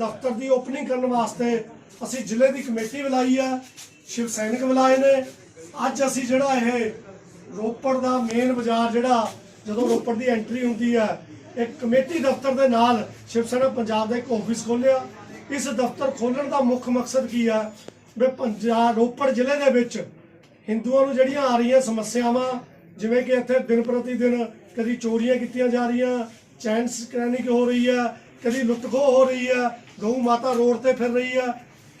ਦਫ਼ਤਰ ਦੀ ਓਪਨਿੰਗ ਕਰਨ ਵਾਸਤੇ ਅਸੀਂ ਜ਼ਿਲ੍ਹੇ ਦੀ ਕਮੇਟੀ ਬੁਲਾਈ ਆ ਸ਼ਿਵ ਸੈਨਿਕ ਬੁਲਾਏ ਨੇ। ਅੱਜ ਅਸੀਂ ਜਿਹੜਾ ਇਹ ਰੋਪੜ ਦਾ ਮੇਨ ਬਾਜ਼ਾਰ ਜਿਹੜਾ, ਜਦੋਂ ਰੋਪੜ ਦੀ ਐਂਟਰੀ ਹੁੰਦੀ ਹੈ, ਇੱਕ ਕਮੇਟੀ ਦਫ਼ਤਰ ਦੇ ਨਾਲ ਸ਼ਿਵ ਸੈਨਾ ਪੰਜਾਬ ਦਾ ਇੱਕ ਆਫਿਸ ਖੋਲ੍ਹਿਆ ਇਸ ਦਫ਼ਤਰ ਖੋਲ੍ਹਣ ਦਾ ਮੁੱਖ ਮਕਸਦ ਕੀ ਆ ਵੀ ਪੰਜਾਬ, ਰੋਪੜ ਜ਼ਿਲ੍ਹੇ ਦੇ ਵਿੱਚ ਹਿੰਦੂਆਂ ਨੂੰ ਜਿਹੜੀਆਂ ਆ ਰਹੀਆਂ ਸਮੱਸਿਆਵਾਂ, ਜਿਵੇਂ ਕਿ ਇੱਥੇ ਦਿਨ ਪ੍ਰਤੀ ਦਿਨ ਕਦੀ ਚੋਰੀਆਂ ਕੀਤੀਆਂ ਜਾ ਰਹੀਆਂ, ਚੈਨ ਸਕ੍ਰੈਨਿੰਗ ਹੋ ਰਹੀ ਆ ਕਦੀ ਲੁੱਟਖੋ ਹੋ ਰਹੀ ਆ ਗਊ ਮਾਤਾ ਰੋਡ ਤੇ ਫਿਰ ਰਹੀ ਆ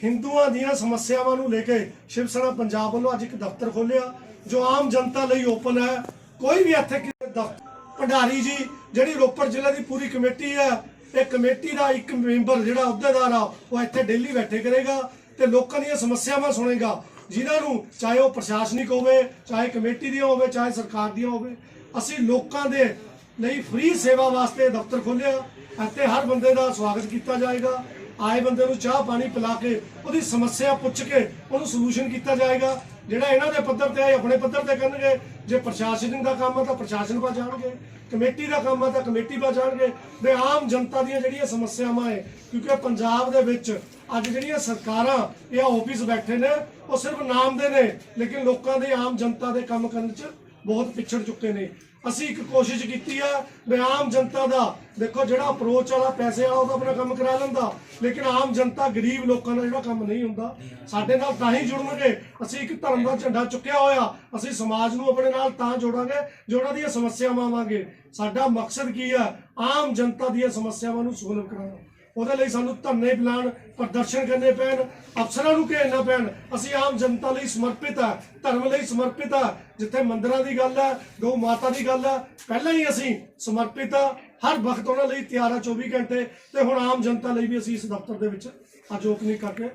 ਹਿੰਦੂਆਂ ਦੀਆਂ ਸਮੱਸਿਆਵਾਂ ਨੂੰ ਲੈ ਕੇ ਸ਼ਿਵ ਸੈਨਾ ਪੰਜਾਬ ਵੱਲੋਂ ਅੱਜ ਇੱਕ ਦਫ਼ਤਰ ਖੋਲ੍ਹਿਆ, ਜੋ ਆਮ ਜਨਤਾ ਲਈ ਓਪਨ ਹੈ। ਕੋਈ ਵੀ ਇੱਥੇ ਕਿਸੇ ਦਫ਼- ਭੰਡਾਰੀ ਜੀ, ਜਿਹੜੀ ਰੋਪੜ ਜ਼ਿਲ੍ਹੇ ਦੀ ਪੂਰੀ ਕਮੇਟੀ ਹੈ, ਇਹ ਕਮੇਟੀ ਦਾ ਇੱਕ ਮੈਂਬਰ ਜਿਹੜਾ ਅਹੁਦੇਦਾਰ ਆ, ਉਹ ਇੱਥੇ ਡੇਲੀ ਬੈਠੇ ਕਰੇਗਾ ਤੇ ਲੋਕਾਂ ਦੀਆਂ ਸਮੱਸਿਆਵਾਂ ਸੁਣੇਗਾ। ਜਿਨ੍ਹਾਂ ਨੂੰ ਚਾਹੇ ਉਹ ਪ੍ਰਸ਼ਾਸਨਿਕ ਹੋਵੇ, ਚਾਹੇ ਕਮੇਟੀ ਦੀਆਂ ਹੋਵੇ, ਚਾਹੇ ਸਰਕਾਰ ਦੀਆਂ ਹੋਵੇ, ਅਸੀਂ ਲੋਕਾਂ ਦੇ ਲਈ ਫ੍ਰੀ ਸੇਵਾ ਵਾਸਤੇ ਦਫ਼ਤਰ ਖੋਲਿਆ ਅਤੇ ਹਰ ਬੰਦੇ ਦਾ ਸਵਾਗਤ ਕੀਤਾ ਜਾਏਗਾ। ਆਏ ਬੰਦੇ ਨੂੰ ਚਾਹ ਪਾਣੀ ਪਿਲਾ ਕੇ ਉਹਦੀ ਸਮੱਸਿਆ ਪੁੱਛ ਕੇ ਉਹਨੂੰ ਸੋਲੂਸ਼ਨ ਕੀਤਾ ਜਾਏਗਾ। ਜਿਹੜਾ ਇਹਨਾਂ ਦੇ ਪੱਧਰ ਤੇ ਆਏ ਆਪਣੇ ਪੱਧਰ ਤੇ ਕਰਨਗੇ। ਜੇ ਪ੍ਰਸ਼ਾਸਨ ਦਾ ਕੰਮ ਆ ਤਾਂ ਪ੍ਰਸ਼ਾਸਨ ਪਾ ਜਾਣਗੇ। ਕਮੇਟੀ ਦਾ ਕੰਮ ਆ ਤਾਂ ਕਮੇਟੀ ਪਾ ਜਾਣਗੇ। ਤੇ ਆਮ ਜਨਤਾ ਦੀਆਂ ਜਿਹੜੀਆਂ ਸਮੱਸਿਆਵਾਂ ਹੈ ਕਿਉਂਕਿ ਪੰਜਾਬ ਦੇ ਵਿੱਚ ਅੱਜ ਜਿਹੜੀਆਂ ਸਰਕਾਰਾਂ, ਇਹ ਆਫਿਸ ਬੈਠੇ ਨੇ, ਉਹ ਸਿਰਫ ਨਾਮ ਦੇ ਨੇ, ਲੇਕਿਨ ਲੋਕਾਂ ਦੇ ਆਮ ਜਨਤਾ ਦੇ ਕੰਮ ਕਰਨ 'ਚ ਬਹੁਤ ਪਿਛੜ ਚੁੱਕੇ ਨੇ। ਅਸੀਂ ਇੱਕ ਕੋਸ਼ਿਸ਼ ਕੀਤੀ ਆ ਵੀ ਆਮ ਜਨਤਾ ਦਾ, ਦੇਖੋ ਜਿਹੜਾ ਅਪਰੋਚ ਵਾਲਾ ਪੈਸੇ ਵਾਲਾ ਉਹਦਾ ਆਪਣਾ ਕੰਮ ਕਰਾ ਲੈਂਦਾ, ਲੇਕਿਨ ਆਮ ਜਨਤਾ ਗਰੀਬ ਲੋਕਾਂ ਦਾ ਜਿਹੜਾ ਕੰਮ ਨਹੀਂ ਹੁੰਦਾ। ਸਾਡੇ ਨਾਲ ਤਾਂ ਹੀ ਜੁੜਨਗੇ। ਅਸੀਂ ਇੱਕ ਧਰਮ ਦਾ ਝੰਡਾ ਚੁੱਕਿਆ ਹੋਇਆ, ਅਸੀਂ ਸਮਾਜ ਨੂੰ ਆਪਣੇ ਨਾਲ ਤਾਂ ਜੋੜਾਂਗੇ, ਜੋ ਉਹਨਾਂ ਦੀਆਂ ਸਮੱਸਿਆਵਾਂ ਆਵਾਂਗੇ। ਸਾਡਾ ਮਕਸਦ ਕੀ ਆ ਆਮ ਜਨਤਾ ਦੀਆਂ ਸਮੱਸਿਆਵਾਂ ਨੂੰ ਸੁਲਭ ਕਰਾਉਣਾ। ਉਹਦੇ ਲਈ ਸਾਨੂੰ ਧਰਨੇ ਪਲਾਨ ਪ੍ਰਦਰਸ਼ਨ ਕਰਨੇ ਪੈਣ, ਅਫਸਰਾਂ ਨੂੰ ਘੇਰਨਾ ਪੈਣ। ਅਸੀਂ ਆਮ ਜਨਤਾ ਲਈ ਸਮਰਪਿਤ ਆ, ਧਰਮ ਲਈ ਸਮਰਪਿਤ ਆ। ਜਿੱਥੇ ਮੰਦਰਾਂ ਦੀ ਗੱਲ ਹੈ ਗਊ ਮਾਤਾ ਦੀ ਗੱਲ ਹੈ ਪਹਿਲਾਂ ਹੀ ਅਸੀਂ ਸਮਰਪਿਤ ਆ। ਹਰ ਵਕਤ ਉਹਨਾਂ ਲਈ ਤਿਆਰ ਆ 24 ਘੰਟੇ। ਤੇ ਹੁਣ ਆਮ ਜਨਤਾ ਲਈ ਵੀ ਅਸੀਂ ਇਸ ਦਫ਼ਤਰ ਦੇ ਵਿੱਚ ਅੱਜ ਓਪਨਿੰਗ ਕਰਕੇ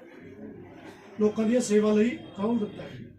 ਲੋਕਾਂ ਦੀਆਂ ਸੇਵਾ ਲਈ ਖੋਲ੍ਹ ਦਿੱਤਾ ਹੈ।